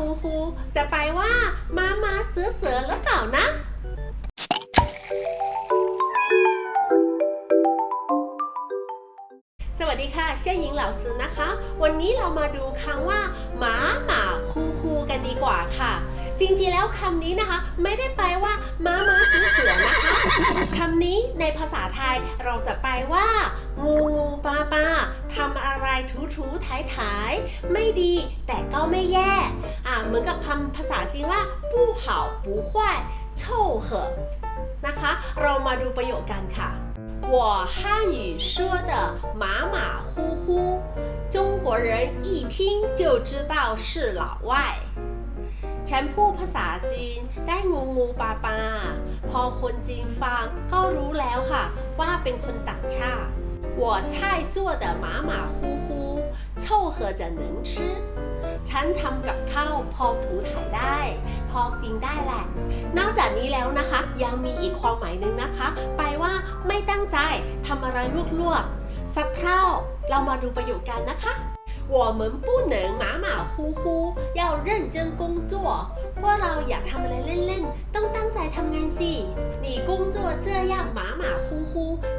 ฮูฮูจะไปว่ามามาเสือเสือหรือเปล่านะ สวัสดีค่ะเชี่ยหญิงเหล่าซื้อนะคะ วันนี้เรามาดูคำว่าหมาหมาคูคูกันดีกว่าค่ะ จริงๆแล้วคำนี้นะคะ ไม่ได้แปลว่าม้าม้าเสือเสือนะคะคำนี้ในภาษาไทยเราจะแปลว่า งูงูปลาปลาทำอะไรถูถูถ่ายถ่ายไม่ดีแต่ก็ไม่แย่ อ่าเหมือนกับคำภาษาจีนว่าปู้เห่าปู坏臭เหอะนะคะ เรามาดูประโยคกันค่ะ 我汉语说的马马虎虎，中国人一听就知道是老外。ฉันพูดภาษาจีนได้งูงูปลาปลาพอคนจีนฟังก็รู้แล้วค่ะ ว่าเป็นคนต่างชาติ我菜做的马马虎虎 凑合着能吃ฉันทำกับข้าวพอถูถ่ายได้ พอกินได้แหละ นอกจากนี้แล้วนะคะ ยังมีอีกความหมายหนึ่งนะคะแปลว่าไม่ตั้งใจทำอะไรลวกๆสักเพร่าเรามาดูประโยคกันนะคะ我们不能马马虎虎要认真工作พวกเราอยากทำอะไรเล่นๆ ต้องตั้งใจทำงานสิ你工作这样马马虎虎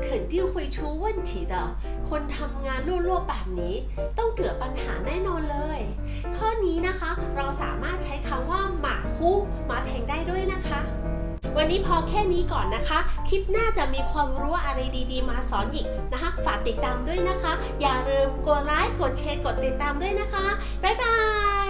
肯定会出问题的คนทำงานลวกๆแบบนี้ ต้องเกิดปัญหาแน่นอนเลย ข้อนี้นะคะ เราสามารถใช้คำว่าหมาคู่มาแทงได้ด้วยนะคะ วันนี้พอแค่นี้ก่อนนะคะ คลิปหน้าจะมีความรู้อะไรดีๆ มาสอนอีกนะคะ ฝากติดตามด้วยนะคะ อย่าลืมกดไลค์ กดแชร์ กดติดตามด้วยนะคะ บ๊ายบาย